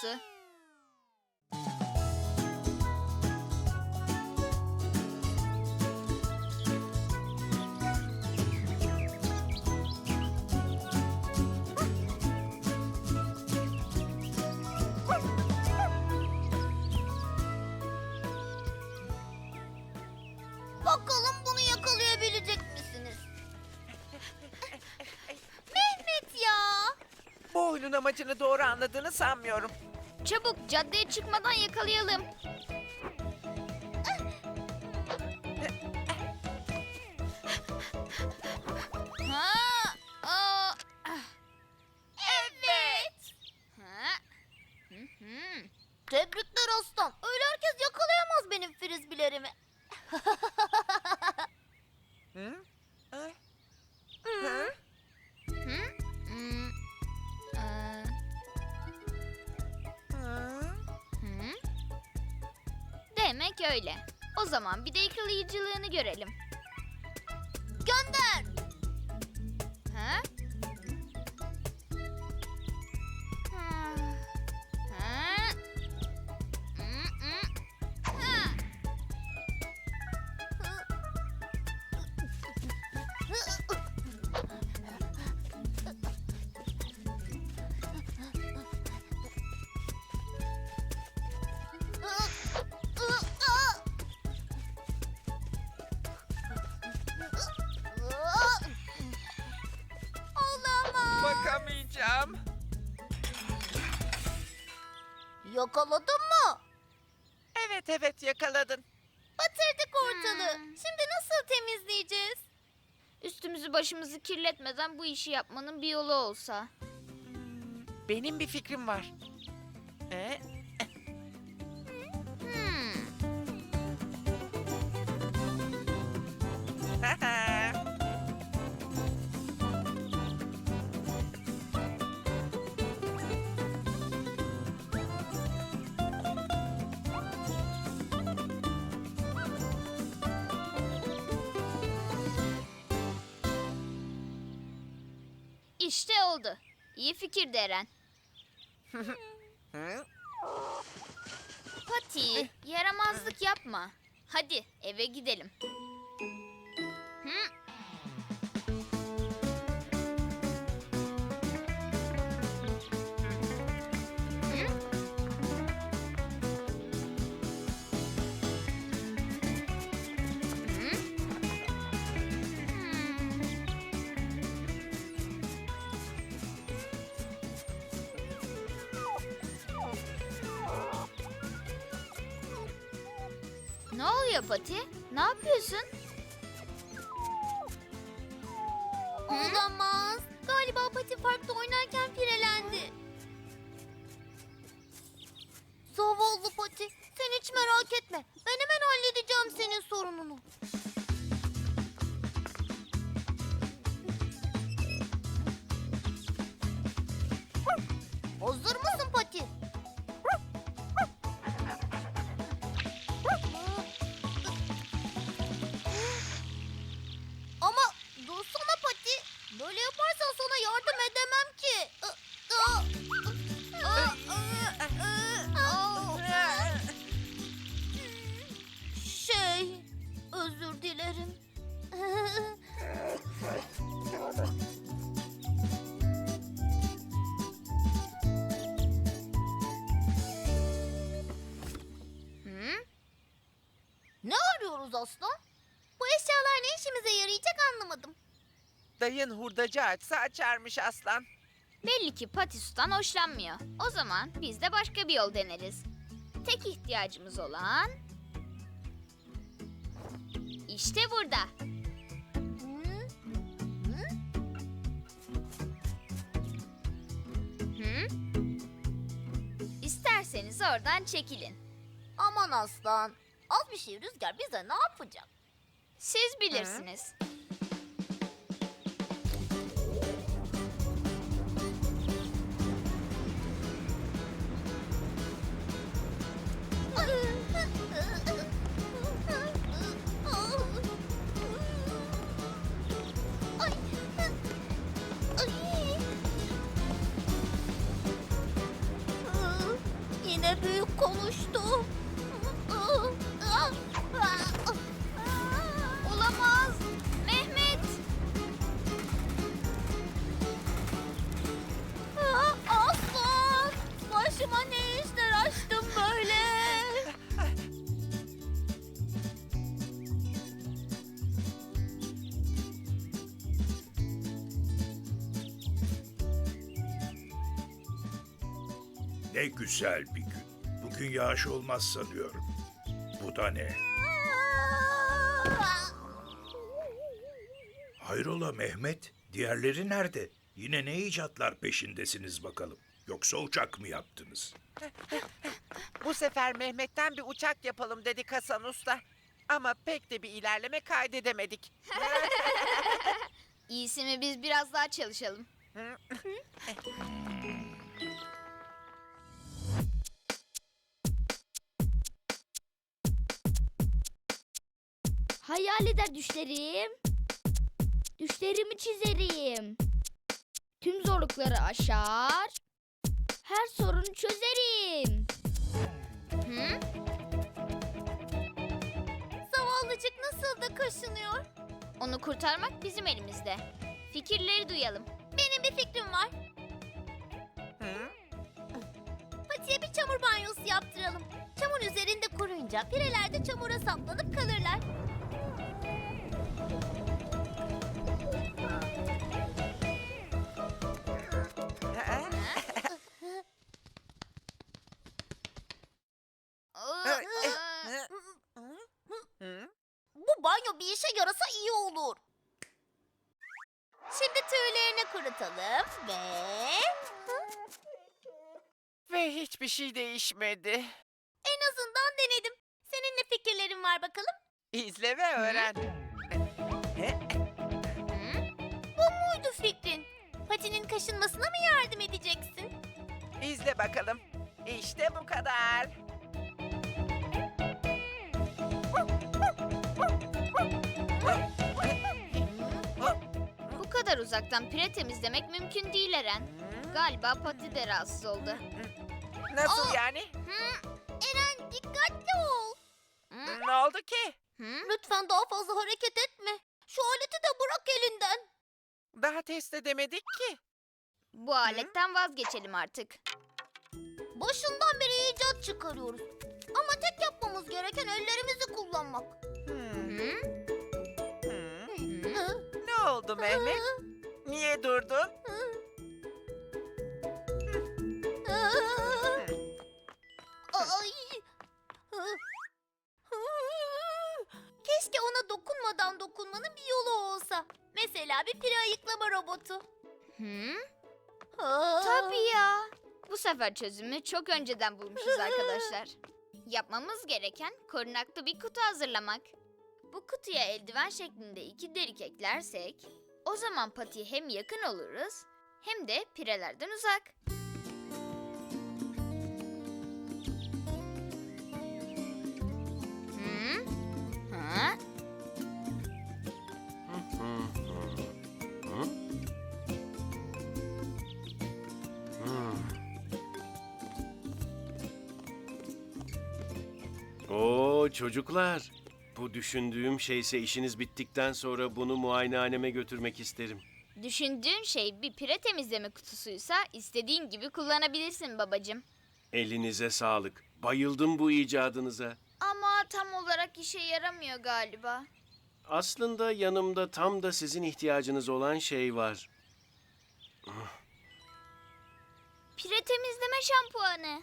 kutusu. Bakalım bunu yakalayabilecek misiniz? Mehmet ya. Bu oyunun amacını doğru anladığını sanmıyorum. Çabuk caddeye çıkmadan yakalayalım. Demek öyle. O zaman bir de yakalayıcılığını görelim. Yakaladın mı? Evet evet yakaladın. Batırdık ortalığı. Hmm. Şimdi nasıl temizleyeceğiz? Üstümüzü başımızı kirletmeden bu işi yapmanın bir yolu olsa. Benim bir fikrim var. Ee, oldu. İyi fikir Eren. Hı? Pati, yaramazlık yapma. Hadi eve gidelim. Oluyor Pati? Ne yapıyorsun? Olamaz. Galiba Pati Park'ta oynarken pirelendi. Zavallı Pati. Sen hiç merak etme. Ben hemen halledeceğim senin sorununu. Ne arıyoruz aslan? Bu eşyalar ne işimize yarayacak anlamadım. Dayın hurdacı açsa açarmış aslan. Belli ki Patis'ten hoşlanmıyor. O zaman biz de başka bir yol deneriz. Tek ihtiyacımız olan... İşte burada. Hı? Hı? İsterseniz oradan çekilin. Aman aslan. Az bir şey rüzgar bize ne yapacak? Siz bilirsiniz. Ne güzel bir gün. Bugün yağış olmaz sanıyorum. Bu da ne? Hayrola Mehmet? Diğerleri nerede? Yine ne icatlar peşindesiniz bakalım? Yoksa uçak mı yaptınız? Bu sefer Mehmet'ten bir uçak yapalım dedik Hasan Usta. Ama pek de bir ilerleme kaydedemedik. İyisi mi biz biraz daha çalışalım. Hayal eder düşlerim. Düşlerimi çizerim. Tüm zorlukları aşar. Her sorunu çözerim. Hı? Zavallıcık nasıl da kaşınıyor? Onu kurtarmak bizim elimizde. Fikirleri duyalım. Benim bir fikrim var. Hı? Patiye bir çamur banyosu yaptıralım. Çamur üzerinde kuruyunca pireler de çamura saplanıp kalırlar. Banyo bir işe yarasa iyi olur. Şimdi tüylerini kurutalım ve... Ve hiçbir şey değişmedi. En azından denedim. Senin ne fikirlerin var bakalım? İzle ve öğren. Bu muydu fikrin? Patinin kaşınmasına mı yardım edeceksin? İzle bakalım. İşte bu kadar. Uzaktan pire temizlemek mümkün değil Eren. Galiba Pati de rahatsız oldu. Nasıl yani? Eren dikkatli ol. Hı? Ne oldu ki? Hı? Lütfen daha fazla hareket etme. Şu aleti de bırak elinden. Daha test edemedik ki. Bu aletten vazgeçelim artık. Başından beri icat çıkarıyoruz. Ama tek yapmamız gereken ellerimizi kullanmak. Hmm, Hı? hmm. Hı? Ne oldu Mehmet? Niye durdun? Ay. Keşke ona dokunmadan dokunmanın bir yolu olsa. Mesela bir pire ayıklama robotu. Hı? Tabii ya. Bu sefer çözümü çok önceden bulmuşuz arkadaşlar. Yapmamız gereken korunaklı bir kutu hazırlamak. Bu kutuya eldiven şeklinde iki delik eklersek o zaman patiye hem yakın oluruz hem de pirelerden uzak. Oo çocuklar. Bu düşündüğüm şeyse işiniz bittikten sonra bunu muayenehaneme götürmek isterim. Düşündüğün şey bir pire temizleme kutusuysa istediğin gibi kullanabilirsin babacığım. Elinize sağlık. Bayıldım bu icadınıza. Ama tam olarak işe yaramıyor galiba. Aslında yanımda tam da sizin ihtiyacınız olan şey var. Pire temizleme şampuanı.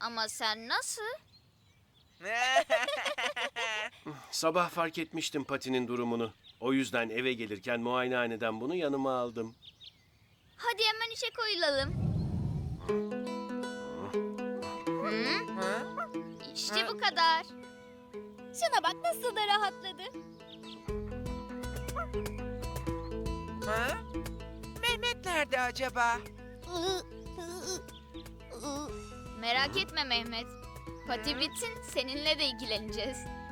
Ama sen nasıl? Sabah fark etmiştim Pati'nin durumunu. O yüzden eve gelirken muayenehaneden bunu yanıma aldım. Hadi hemen işe koyulalım. Hı? İşte bu kadar. Şuna bak nasıl da rahatladı. Ha? Mehmet nerede acaba? Merak etme Mehmet. Pati bitsin seninle de ilgileneceğiz.